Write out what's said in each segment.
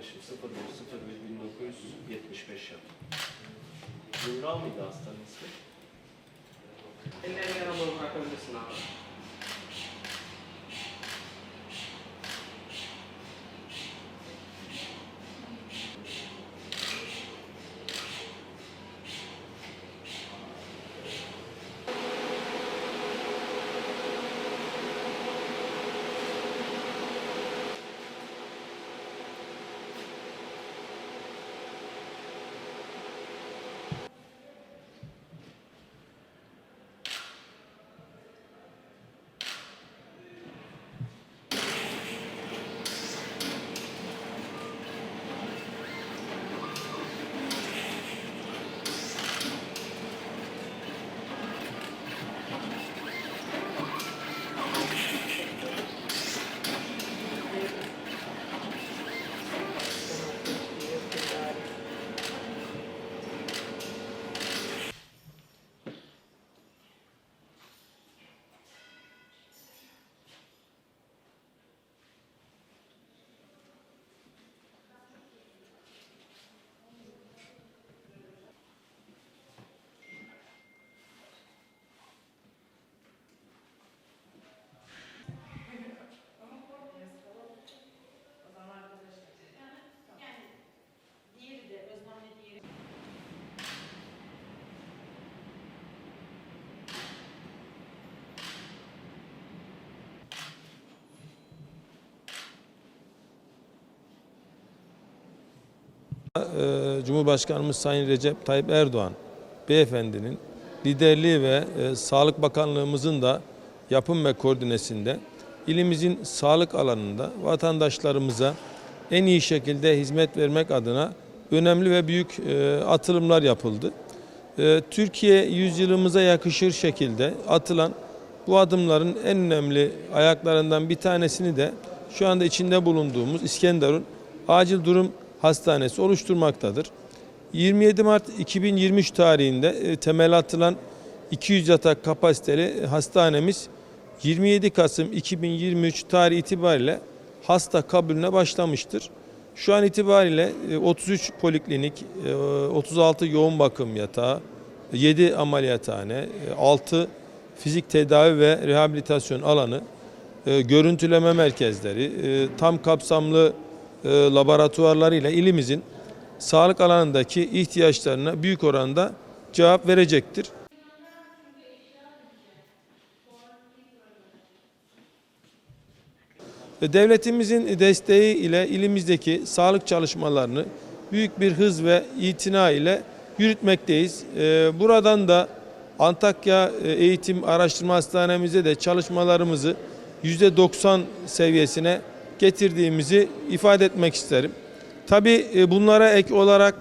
kardeşim 05.01.1975 yaptı. Zümra mıydı hastanın ismi? Ellerini yana doğru bırakabilirsin abi. Eee, Cumhurbaşkanımız Sayın Recep Tayyip Erdoğan beyefendinin liderliği ve e, Sağlık Bakanlığımızın da yapım ve koordinesinde ilimizin sağlık alanında vatandaşlarımıza en iyi şekilde hizmet vermek adına önemli ve büyük e, atılımlar yapıldı. E, Türkiye yüzyılımıza yakışır şekilde atılan bu adımların en önemli ayaklarından bir tanesini de şu anda içinde bulunduğumuz İskenderun Acil Durum Hastanesi oluşturmaktadır. 27 Mart 2023 tarihinde e, temel atılan 200 yatak kapasiteli hastanemiz 27 Kasım 2023 tarih itibariyle hasta kabulüne başlamıştır. Şu an itibariyle e, 33 poliklinik, e, 36 yoğun bakım yatağı, 7 ameliyathane, e, 6 fizik tedavi ve rehabilitasyon alanı, e, görüntüleme merkezleri, e, tam kapsamlı e, laboratuvarlarıyla ilimizin sağlık alanındaki ihtiyaçlarına büyük oranda cevap verecektir. Devletimizin desteği ile ilimizdeki sağlık çalışmalarını büyük bir hız ve itina ile yürütmekteyiz. E, Buradan da Antakya e, Eğitim Araştırma Hastanemizde de çalışmalarımızı %90 seviyesine getirdiğimizi ifade etmek isterim. Tabii e, bunlara ek olarak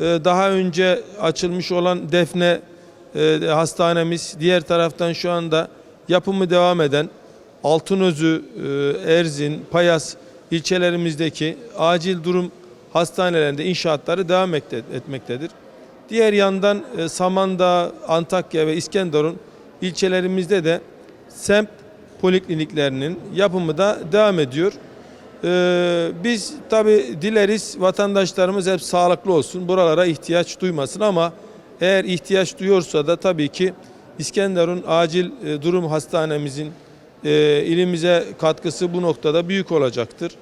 e, daha önce açılmış olan Defne e, hastanemiz, diğer taraftan şu anda yapımı devam eden Altınözü, Erzin, Payas ilçelerimizdeki acil durum hastanelerinde inşaatları devam ekte- etmektedir. Diğer yandan Samandağ, Antakya ve İskenderun ilçelerimizde de semt polikliniklerinin yapımı da devam ediyor. Ee, biz tabi dileriz vatandaşlarımız hep sağlıklı olsun, buralara ihtiyaç duymasın ama eğer ihtiyaç duyuyorsa da tabii ki İskenderun Acil e, Durum Hastanemizin e, ilimize katkısı bu noktada büyük olacaktır.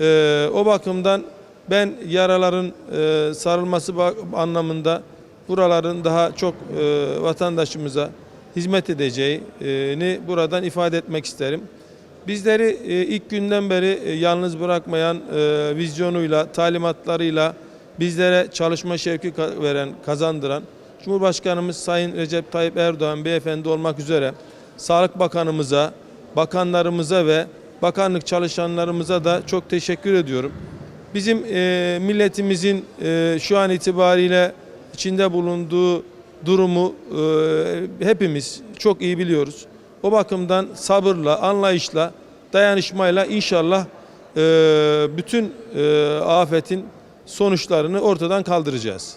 Ee, o bakımdan ben yaraların e, sarılması anlamında buraların daha çok e, vatandaşımıza hizmet edeceğini buradan ifade etmek isterim. Bizleri e, ilk günden beri e, yalnız bırakmayan e, vizyonuyla, talimatlarıyla bizlere çalışma şevki veren, kazandıran Cumhurbaşkanımız Sayın Recep Tayyip Erdoğan beyefendi olmak üzere Sağlık Bakanımıza, bakanlarımıza ve bakanlık çalışanlarımıza da çok teşekkür ediyorum. Bizim milletimizin şu an itibariyle içinde bulunduğu durumu hepimiz çok iyi biliyoruz. O bakımdan sabırla, anlayışla, dayanışmayla inşallah e, bütün e, afetin sonuçlarını ortadan kaldıracağız.